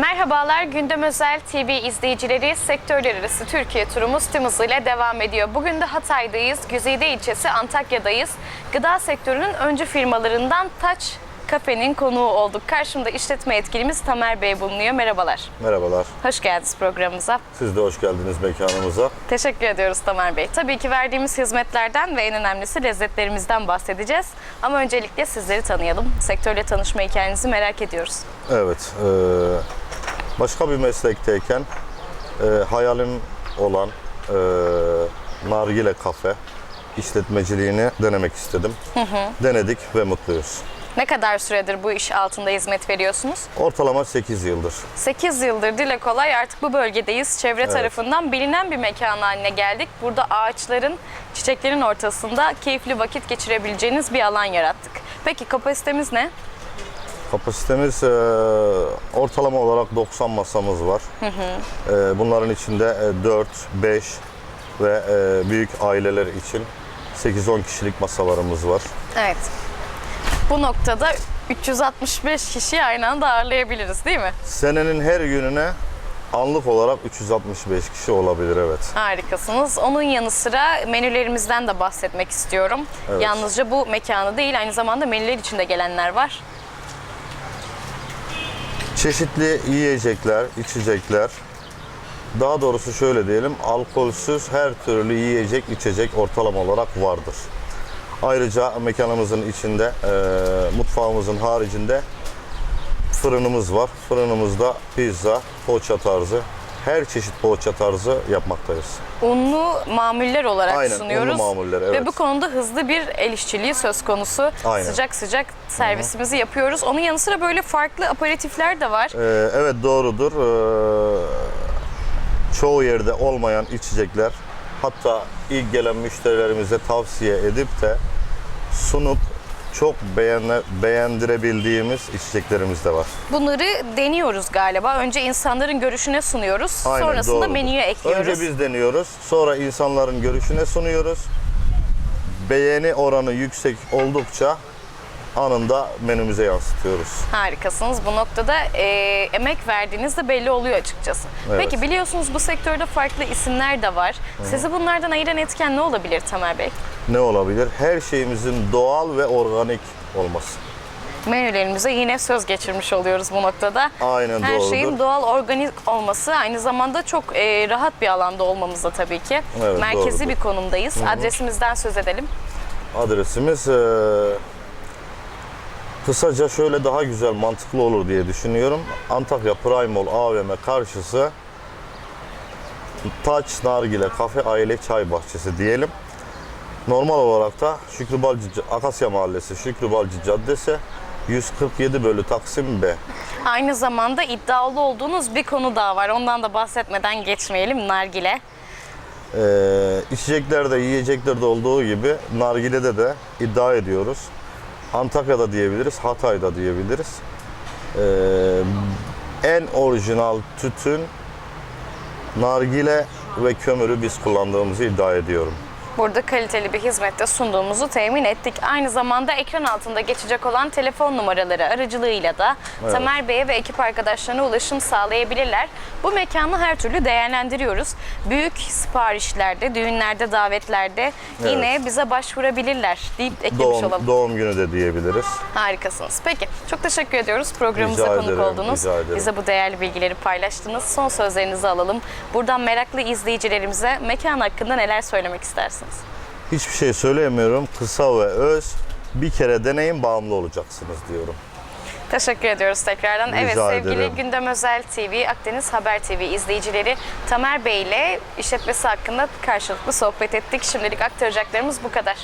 Merhabalar Gündem Özel TV izleyicileri sektörler arası Türkiye turumuz tüm hızıyla devam ediyor. Bugün de Hatay'dayız, Güzide ilçesi Antakya'dayız. Gıda sektörünün öncü firmalarından Taç Kafe'nin konuğu olduk. Karşımda işletme yetkilimiz Tamer Bey bulunuyor. Merhabalar. Merhabalar. Hoş geldiniz programımıza. Siz de hoş geldiniz mekanımıza. Teşekkür ediyoruz Tamer Bey. Tabii ki verdiğimiz hizmetlerden ve en önemlisi lezzetlerimizden bahsedeceğiz. Ama öncelikle sizleri tanıyalım. Sektörle tanışma hikayenizi merak ediyoruz. Evet, e, başka bir meslekteyken e, hayalim olan e, nargile kafe işletmeciliğini denemek istedim. Denedik ve mutluyuz. Ne kadar süredir bu iş altında hizmet veriyorsunuz? Ortalama 8 yıldır. 8 yıldır dile kolay artık bu bölgedeyiz. Çevre tarafından bilinen bir mekan haline geldik. Burada ağaçların, çiçeklerin ortasında keyifli vakit geçirebileceğiniz bir alan yarattık. Peki kapasitemiz ne? Kapasitemiz e, ortalama olarak 90 masamız var. E, bunların içinde e, 4, 5 ve e, büyük aileler için 8-10 kişilik masalarımız var. Evet. Bu noktada 365 kişiyi aynı anda ağırlayabiliriz değil mi? Senenin her gününe anlık olarak 365 kişi olabilir evet. Harikasınız. Onun yanı sıra menülerimizden de bahsetmek istiyorum. Evet. Yalnızca bu mekanı değil aynı zamanda menüler içinde gelenler var. Çeşitli yiyecekler, içecekler. Daha doğrusu şöyle diyelim, alkolsüz her türlü yiyecek, içecek ortalama olarak vardır. Ayrıca mekanımızın içinde, e, mutfağımızın haricinde fırınımız var. Fırınımızda pizza, poğaça tarzı, her çeşit poğaça tarzı yapmaktayız. Unlu mamuller olarak Aynen, sunuyoruz. unlu mamuller, Ve evet. bu konuda hızlı bir el işçiliği söz konusu. Aynen. Sıcak sıcak servisimizi yapıyoruz. Onun yanı sıra böyle farklı aperatifler de var. Ee, evet doğrudur. Ee, çoğu yerde olmayan içecekler hatta ilk gelen müşterilerimize tavsiye edip de sunup çok beğene, beğendirebildiğimiz içeceklerimiz de var. Bunları deniyoruz galiba. Önce insanların görüşüne sunuyoruz. Aynen, Sonrasında doğrudur. menüye ekliyoruz. Önce biz deniyoruz, sonra insanların görüşüne sunuyoruz. Beğeni oranı yüksek oldukça anında menümüze yansıtıyoruz. Harikasınız. Bu noktada e, emek verdiğiniz de belli oluyor açıkçası. Evet. Peki biliyorsunuz bu sektörde farklı isimler de var. Sizi bunlardan ayıran etken ne olabilir Tamer Bey? Ne olabilir? Her şeyimizin doğal ve organik olması. Menülerimize yine söz geçirmiş oluyoruz bu noktada. Aynen Her doğrudur. şeyin doğal organik olması aynı zamanda çok e, rahat bir alanda olmamız da tabii ki. Evet, Merkezi doğrudur. bir konumdayız. Adresimizden söz edelim. Adresimiz eee, kısaca şöyle daha güzel, mantıklı olur diye düşünüyorum. Antakya Prime Mall AVM karşısı Taç Nargile Kafe Aile Çay Bahçesi diyelim. Normal olarak da Şükrü Balcı, Akasya Mahallesi Şükrü Balcı Caddesi 147 bölü Taksim B. Aynı zamanda iddialı olduğunuz bir konu daha var. Ondan da bahsetmeden geçmeyelim. Nargile. Ee, içeceklerde, yiyeceklerde olduğu gibi nargilede de iddia ediyoruz. Antakya'da diyebiliriz, Hatay'da diyebiliriz. Ee, en orijinal tütün nargile ve kömürü biz kullandığımızı iddia ediyorum. Burada kaliteli bir hizmette sunduğumuzu temin ettik. Aynı zamanda ekran altında geçecek olan telefon numaraları aracılığıyla da Evet. Tamer Bey'e ve ekip arkadaşlarına ulaşım sağlayabilirler. Bu mekanı her türlü değerlendiriyoruz. Büyük siparişlerde, düğünlerde, davetlerde yine bize başvurabilirler deyip eklemiş Doğum, olalım. doğum günü de diyebiliriz. Harikasınız. Peki çok teşekkür ediyoruz programımıza Rica konuk ederim, oldunuz. rica ederim. Bize bu değerli bilgileri paylaştınız. Son sözlerinizi alalım. Buradan meraklı izleyicilerimize mekan hakkında neler söylemek istersiniz? Hiçbir şey söyleyemiyorum. Kısa ve öz. Bir kere deneyin bağımlı olacaksınız diyorum. Teşekkür ediyoruz tekrardan. Rica evet sevgili ederim. Gündem Özel TV, Akdeniz Haber TV izleyicileri Tamer Bey ile işletmesi hakkında karşılıklı sohbet ettik. Şimdilik aktaracaklarımız bu kadar.